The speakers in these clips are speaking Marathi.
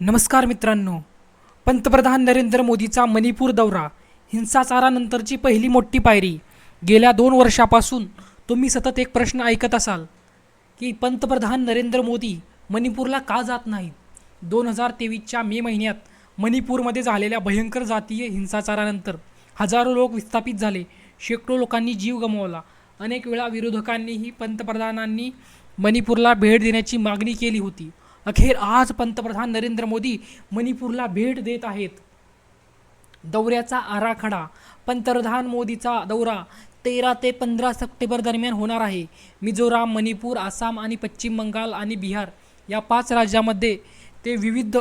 नमस्कार मित्रांनो. पंतप्रधान नरेंद्र मोदीचा मणिपूर दौरा हिंसाचारानंतरची पहिली मोठी पायरी. गेल्या दोन वर्षापासून तुम्ही सतत एक प्रश्न ऐकत असाल की पंतप्रधान नरेंद्र मोदी मणिपूरला का जात नाहीत? दोन हजार तेवीसच्या मे महिन्यात मणिपूरमध्ये झालेल्या भयंकर जातीय हिंसाचारानंतर हजारो लोक विस्थापित झाले शेकडो लोकांनी जीव गमावला. अनेक वेळा विरोधकांनीही पंतप्रधानांनी मणिपूरला भेट देण्याची मागणी केली होती. अखेर आज पंतप्रधान नरेंद्र मोदी मणिपूरला भेट देत आहेत. दौऱ्याचा आराखडा पंतप्रधान मोदीचा दौरा तेरा ते पंधरा सप्टेंबर दरम्यान होणार आहे. मिझोराम मणिपूर आसाम आणि पश्चिम बंगाल आणि बिहार या पाच राज्यामध्ये ते विविध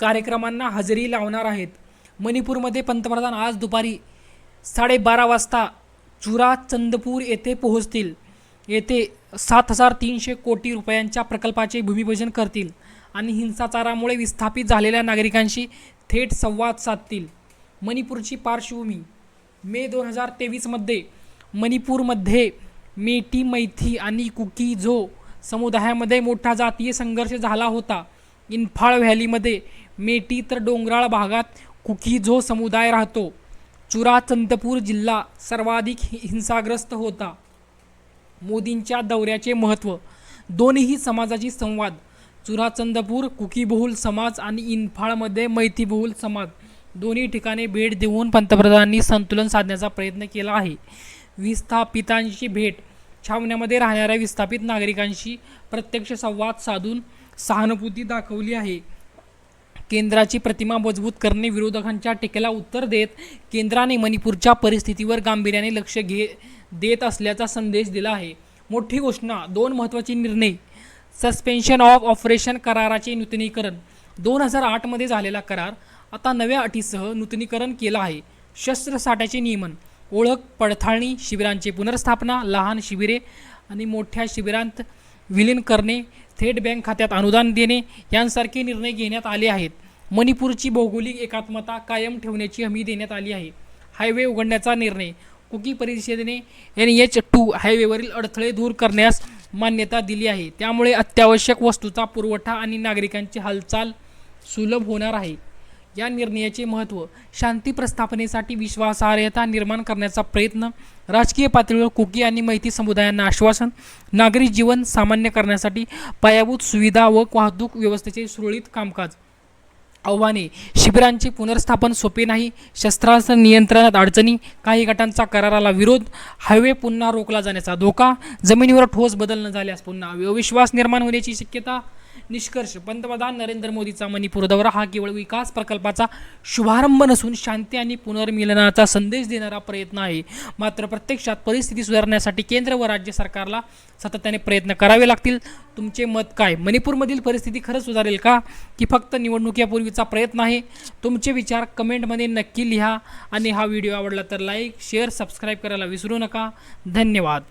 कार्यक्रमांना हजेरी लावणार आहेत. मणिपूरमध्ये पंतप्रधान आज दुपारी साडेबारा वाजता चुरा चंदपूर येथे पोहोचतील. येथे सात हजार तीनशे कोटी रुपयांच्या प्रकल्पाचे भूमिपूजन करतील आणि हिंसाचारामुळे विस्थापित झालेल्या नागरिकांशी थेट संवाद साधतील. मणिपूरची पार्श्वभूमी. मे दोन हजार तेवीसमध्ये मणिपूरमध्ये मेटी मैथी आणि कुकी झो समुदायामध्ये मोठा जातीय संघर्ष झाला होता इन्फाळ व्हॅलीमध्ये मेटी तर डोंगराळ भागात कुकी झो समुदाय राहतो चुराचंदपूर जिल्हा सर्वाधिक हि- हिंसाग्रस्त होता. मोदींच्या दौऱ्याचे महत्त्व. दोन्ही समाजाची संवाद. चुराचंदपूर कुकीबहुल समाज आणि इन्फाळमध्ये मैतीबहुल समाज. दोन्ही ठिकाणी भेट देऊन पंतप्रधानांनी संतुलन साधण्याचा प्रयत्न केला आहे. विस्थापितांची भेट. छावण्यामध्ये राहणाऱ्या विस्थापित नागरिकांशी प्रत्यक्ष संवाद साधून सहानुभूती दाखवली आहे. केंद्राची प्रतिमा मजबूत करणे विरोधकांच्या टीकेला उत्तर देत केंद्राने मणिपूरच्या परिस्थितीवर गांभीर्याने लक्ष घे देत असल्याचा संदेश दिला आहे. मोठी घोषणा दोन महत्त्वाचे निर्णय सस्पेन्शन ऑफ ऑपरेशन कराराचे नूतनीकरण दोन हजार आठमध्ये झालेला करार आता नव्या अटीसह नूतनीकरण केलं आहे. शस्त्रसाठ्याचे नियमन ओळख पडताळणी शिबिरांची पुनर्स्थापना लहान शिबिरे आणि मोठ्या शिबिरांत विलीन करणे थेट बँक खात्यात अनुदान देणे यांसारखे निर्णय घेण्यात आले आहेत. मणिपूरची भौगोलिक एकात्मता कायम ठेवण्याची हमी देण्यात आली आहे. हायवे उघडण्याचा निर्णय कुकी परिषदेने एन एच टू हायवेवरील अडथळे दूर करण्यास मान्यता दिली आहे. त्यामुळे अत्यावश्यक वस्तूचा पुरवठा आणि नागरिकांची हालचाल सुलभ होणार आहे. या निर्णयाचे महत्त्व शांती प्रस्थापनेसाठी विश्वासार्हता निर्माण करण्याचा प्रयत्न राजकीय पातळीवर कुकी आणि माहिती समुदायांना आश्वासन नागरी जीवन सामान्य करण्यासाठी पायाभूत सुविधा व वाहतूक व्यवस्थेचे सुरळीत कामकाज. आव्हाने शिबिरांचे पुनर्स्थापन सोपे नाही शस्त्रास्त्र नियंत्रणात अडचणी काही गटांचा कराराला विरोध हायवे पुन्हा रोखला जाण्याचा धोका जमिनीवर ठोस बदल न झाल्यास पुन्हा अविश्वास निर्माण होण्याची शक्यता निष्कर्ष. पंतप्रधान नरेंद्र मोदीचा मणिपूर दौरा हा केवळ विकास प्रकल्पाचा शुभारंभ नसून शांती आणि पुनर्मिलनाचा संदेश देणारा प्रयत्न आहे. मात्र प्रत्यक्षात परिस्थिती सुधारण्यासाठी केंद्र व राज्य सरकारला सातत्याने प्रयत्न करावे लागतील. तुमचे मत काय? मणिपूरमधील परिस्थिती खरंच सुधारेल का? की फक्त निवडणुकीपूर्वीचा प्रयत्न आहे? तुमचे विचार कमेंटमध्ये नक्की लिहा. आणि हा व्हिडिओ आवडला तर लाईक शेअर सबस्क्राईब करायला विसरू नका. धन्यवाद.